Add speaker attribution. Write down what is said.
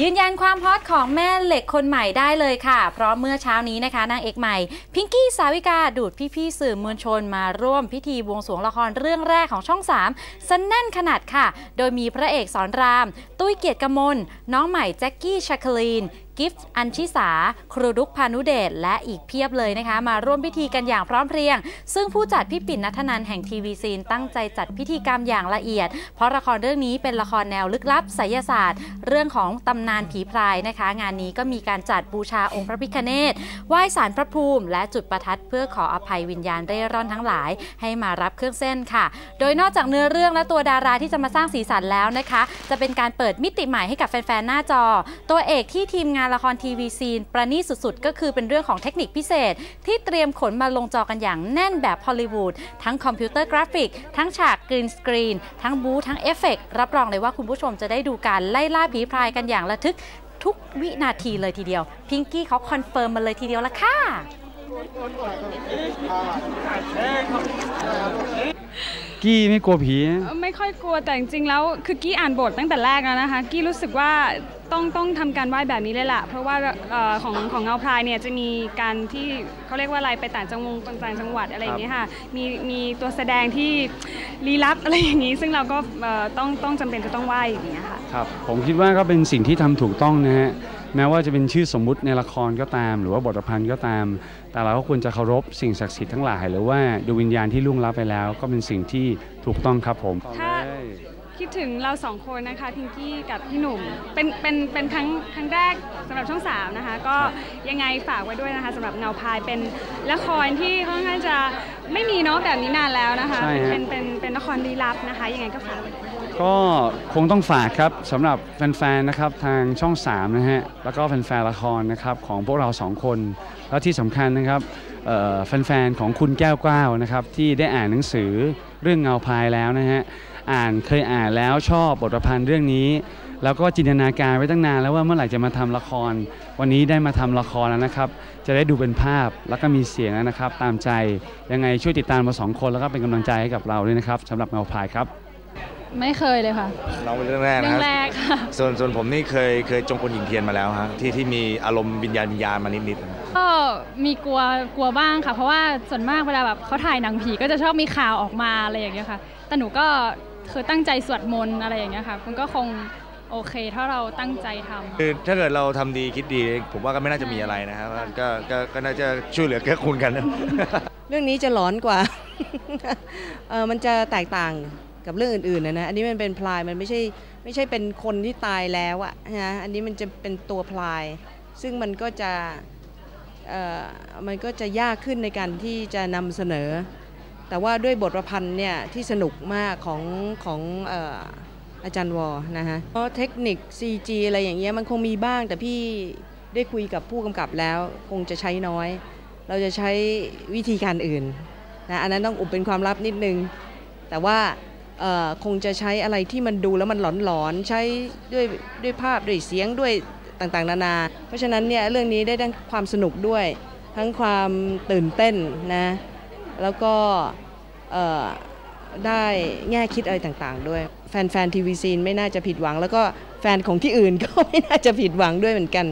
Speaker 1: ยืนยันความฮอตของแม่เหล็กคนใหม่ได้เลยค่ะ เพราะเมื่อเช้านี้นะคะนางเอกใหม่ พิงกี้สาวิกาดูดพี่ๆสื่อมวลชนมาร่วมพิธีบวงสรวงละครเรื่องแรกของช่อง 3สนแน่นขนาดค่ะ โดยมีพระเอกสอนราม ตุ้ยเกียรติกมลน้องใหม่แจ็คกี้ชาคลีนกิฟต์อัญชิสา ครูดุกพานุเดช และอีกเพียบเลยนะคะ มาร่วมพิธีกันอย่างพร้อมเพรียง ซึ่งผู้จัดพี่ปิ่นนัทนันแห่งทีวีซีนตั้งใจจัดพิธีกรรมอย่างละเอียด เพราะละครเรื่องนี้เป็นละครแนวลึกลับไสยศาสตร์ เรื่องของตำนานผีพรายนะคะ งานนี้ก็มีการจัดบูชาองค์พระพิฆเนศไหว้สารพระภูมิ และจุดประทัดเพื่อขออภัยวิญญาณเร่ร่อนทั้งหลาย ให้มารับเครื่องเส้นค่ะ โดยนอกจากเนื้อเรื่องและตัวดาราที่จะมาสร้างสีสันแล้วนะคะ จะเป็นการเปิดมิติใหม่ให้กับแฟนๆหน้าจอ ตัวเอกที่ทีมงานละครทีวีซีน ประณีตสุดๆ ก็คือเป็นเรื่องของเทคนิคพิเศษ ที่เตรียมขนมาลงจอกันอย่างแน่นแบบฮอลลีวูดทั้งคอมพิวเตอร์กราฟิก ทั้งฉากกรีนสกรีน ทั้งบูทั้งเอฟเฟกต์รับรองเลยว่าคุณผู้ชมจะได้ดูการไล่ล่าผีพรายกันอย่างระทึกทุกวินาทีเลยทีเดียว พิงกี้เขาคอนเฟิร์มมาเลยทีเดียวละค่ะ
Speaker 2: กี้ไม่กลัวผี
Speaker 3: ไม่ค่อยกลัวแต่จริงๆแล้วคือกี้อ่านบทตั้งแต่แรกแล้วนะคะ กี้รู้สึกว่าต้องต้องทำการไหว้แบบนี้เลยล่ะ เพราะว่าเอ่อของของเงาพรายเนี่ยจะมีการที่เขาเรียกว่าอะไรไปต่างจังหวัดต่างจังหวัดอะไรอย่างเงี้ยค่ะมีมีตัวแสดงที่ลี้ลับอะไรอย่างงี้ ซึ่งเราก็เอ่อต้องต้องจำเป็นจะต้องไหว้อย่างเงี้ยค่ะ
Speaker 2: ครับผมคิดว่าก็เป็นสิ่งที่ทำถูกต้องนะฮะ แม้ว่าจะเป็นชื่อสมมุติในละครก็ตาม หรือว่าบทประพันธ์ก็ตาม แต่เราก็ควรจะเคารพสิ่งศักดิ์สิทธิ์ทั้งหลาย หรือว่าดวงวิญญาณที่ล่วงลับไปแล้ว ก็เป็นสิ่งที่ถูกต้องครับผม
Speaker 3: ถ้าคิดถึงเราสองคนนะคะพิงกี้กับพี่หนุ่มเป็นเป็นเป็นครั้งครั้งแรกสำหรับช่องสามนะคะ ก็ยังไงฝากไว้ด้วยนะคะสำหรับเงาพายเป็นละครที่ค่อนข้างจะไม่มีเนาะแบบนี้นานแล้วนะคะ
Speaker 2: ใช่ฮะ
Speaker 3: เป็นเป็นเป็นละครลี้ลับนะคะ ยังไงก็ฝากไว้ด้วย
Speaker 2: ก็คงต้องฝากครับสำหรับแฟนๆนะครับทางช่อง3นะฮะแล้วก็แฟนๆละครนะครับของพวกเราสองคน แล้วที่สำคัญนะครับแฟนๆของคุณแก้วกล้าวนะครับที่ได้อ่านหนังสือเรื่องเงาพายแล้วนะฮะอ่านเคยอ่านแล้วชอบบทประพันธ์เรื่องนี้ แล้วก็จินตนาการไว้ตั้งนานแล้วว่าเมื่อไหร่จะมาทำละคร วันนี้ได้มาทำละครแล้วนะครับ จะได้ดูเป็นภาพแล้วก็มีเสียงแล้วนะครับ ตามใจยังไงช่วยติดตามมาสองคนแล้วก็เป็นกำลังใจให้กับเราด้วยนะครับสำหรับเงาพายครับ
Speaker 4: ไม่เคยเลยค่ะ
Speaker 5: น้องเป็นเรื่องแรก
Speaker 4: เรื่
Speaker 5: นะ
Speaker 4: อง
Speaker 5: ค
Speaker 4: แร
Speaker 5: รับ
Speaker 4: กค่ะ
Speaker 5: ส่วนส่วนผมนี่เคยเคยจงกลหญิงเทียนมาแล้วฮะที่ที่มีอารมณ์วิญญาณวิญญาณมานิดๆ
Speaker 4: ก็มีกลัวกลัวบ้างค่ะ เพราะว่าส่วนมากเวลาแบบเขาถ่ายหนังผีก็จะชอบมีข่าวออกมาอะไรอย่างเงี้ยค่ะ แต่หนูก็คือตั้งใจสวดมนต์อะไรอย่างเงี้ยค่ะ มันก็คงโอเคถ้าเราตั้งใจทำ
Speaker 5: คือถ้าเกิดเราทำดีคิดดี ผมว่าก็ไม่น่าจะมีอะไรนะครับก็ก็ก็น่าจะช่วยเหลือเกื้อกูลกันนะ
Speaker 6: เรื่องนี้จะหลอนกว่า เออมันจะแตกต่าง กับเรื่องอื่นๆนะนะอันนี้มันเป็นพลายมันไม่ใช่ไม่ใช่เป็นคนที่ตายแล้วอะนะอันนี้มันจะเป็นตัวพลาย ซึ่งมันก็จะมันก็จะยากขึ้นในการที่จะนำเสนอ แต่ว่าด้วยบทประพันธ์เนี่ยที่สนุกมากของของอออาจารย์วอนะฮะเพราะเทคนิค CG อะไรอย่างเงี้ยมันคงมีบ้างแต่พี่ได้คุยกับผู้กำกับแล้วคงจะใช้น้อย เราจะใช้วิธีการอื่นนะอันนั้นต้องอุบเป็นความลับนิดนึง แต่ว่า คงจะใช้อะไรที่มันดูแล้วมันหลอนๆ ใช้ด้วยด้วยภาพด้วยเสียงด้วยต่างๆ นานา เพราะฉะนั้นเนี่ยเรื่องนี้ได้ทั้งความสนุกด้วย ทั้งความตื่นเต้นนะแล้วก็ได้แง่คิดอะไรต่างๆ ด้วย แฟนๆทีวีซีนไม่น่าจะผิดหวัง แล้วก็แฟนของที่อื่นก็ไม่น่าจะผิดหวังด้วยเหมือนกัน